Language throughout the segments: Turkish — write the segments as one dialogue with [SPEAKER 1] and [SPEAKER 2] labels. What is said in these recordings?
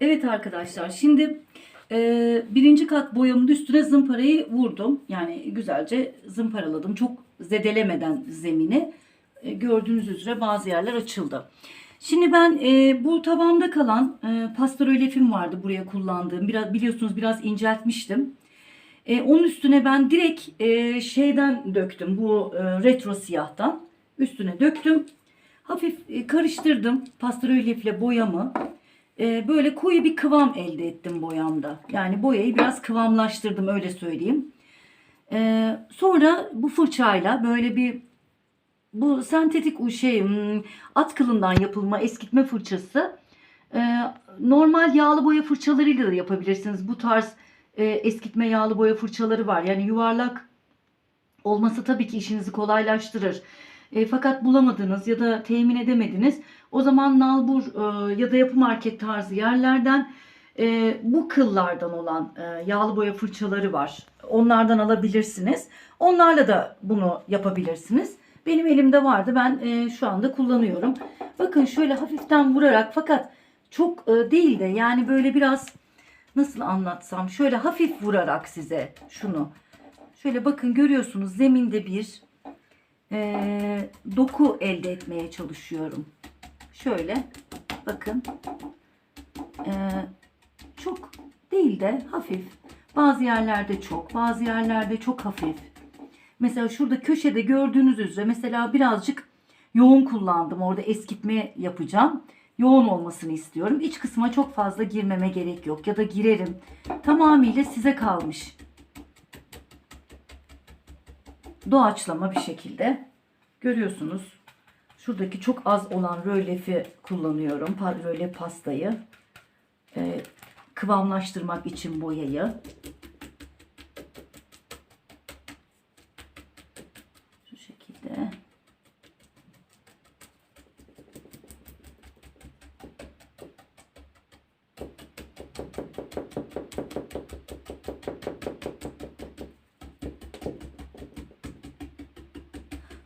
[SPEAKER 1] Evet arkadaşlar şimdi e, birinci kat boyamın üstüne zımparayı vurdum. Yani güzelce zımparaladım. Çok zedelemeden zemini. E, gördüğünüz üzere bazı yerler açıldı. Şimdi ben e, bu tabanda kalan e, pastorölefim vardı buraya kullandığım. Biraz biliyorsunuz biraz inceltmiştim. E, onun üstüne ben direkt e, şeyden döktüm. Bu e, retro siyahtan üstüne döktüm. Hafif e, karıştırdım pastorölefle boyamı. E, böyle koyu bir kıvam elde ettim boyamda. Yani boyayı biraz kıvamlaştırdım öyle söyleyeyim. E, sonra bu fırçayla böyle bir bu sentetik şey hmm, at kılından yapılma eskitme fırçası e, normal yağlı boya fırçalarıyla da yapabilirsiniz. Bu tarz e, eskitme yağlı boya fırçaları var. Yani yuvarlak olması tabii ki işinizi kolaylaştırır. E, fakat bulamadınız ya da temin edemediniz. O zaman nalbur e, ya da yapı market tarzı yerlerden e, bu kıllardan olan e, yağlı boya fırçaları var. Onlardan alabilirsiniz. Onlarla da bunu yapabilirsiniz. Benim elimde vardı. Ben e, şu anda kullanıyorum. Bakın şöyle hafiften vurarak fakat çok e, değil de yani böyle biraz nasıl anlatsam şöyle hafif vurarak size şunu. Şöyle bakın görüyorsunuz zeminde bir e, doku elde etmeye çalışıyorum. Şöyle bakın e, çok değil de hafif. Bazı yerlerde çok, bazı yerlerde çok hafif. Mesela şurada köşede gördüğünüz üzere mesela birazcık yoğun kullandım. Orada eskitme yapacağım. Yoğun olmasını istiyorum. İç kısma çok fazla girmeme gerek yok. Ya da girerim. Tamamıyla size kalmış. Doğaçlama bir şekilde. Görüyorsunuz. Şuradaki çok az olan rölefi kullanıyorum. Rölef pastayı. Ee, kıvamlaştırmak için boyayı. Şu şekilde.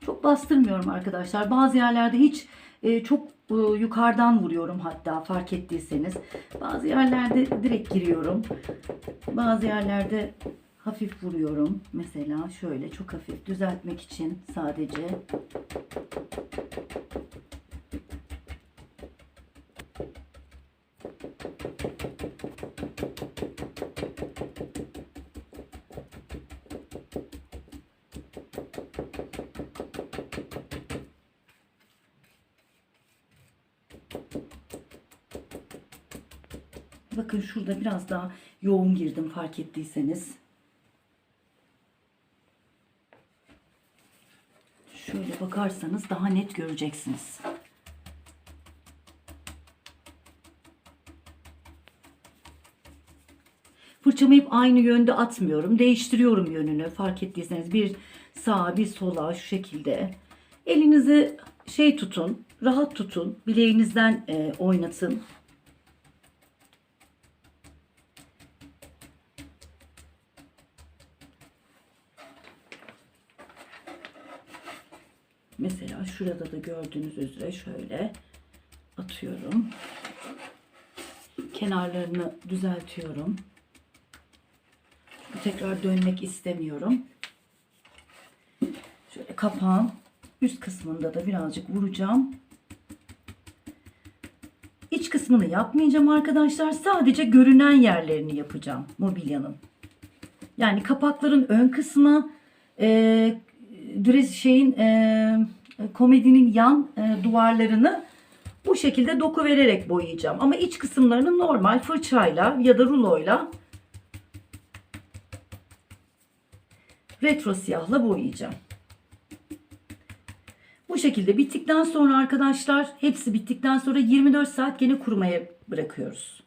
[SPEAKER 1] Çok bastırmıyorum arkadaşlar. Bazı yerlerde hiç e, çok e, yukarıdan vuruyorum hatta fark ettiyseniz. Bazı yerlerde direkt giriyorum. Bazı yerlerde hafif vuruyorum. Mesela şöyle çok hafif düzeltmek için sadece. Bakın şurada biraz daha yoğun girdim fark ettiyseniz. Şöyle bakarsanız daha net göreceksiniz. Fırçamı hep aynı yönde atmıyorum. Değiştiriyorum yönünü. Fark ettiyseniz bir sağa bir sola şu şekilde. Elinizi şey tutun, rahat tutun. Bileğinizden e, oynatın. Mesela şurada da gördüğünüz üzere şöyle atıyorum. Kenarlarını düzeltiyorum. Tekrar dönmek istemiyorum. Şöyle kapağın üst kısmında da birazcık vuracağım. İç kısmını yapmayacağım arkadaşlar. Sadece görünen yerlerini yapacağım mobilyanın. Yani kapakların ön kısmı e, Dres şeyin e, komedinin yan e, duvarlarını bu şekilde doku vererek boyayacağım. Ama iç kısımlarını normal fırçayla ya da ruloyla retro siyahla boyayacağım. Bu şekilde bittikten sonra arkadaşlar hepsi bittikten sonra 24 saat gene kurumaya bırakıyoruz.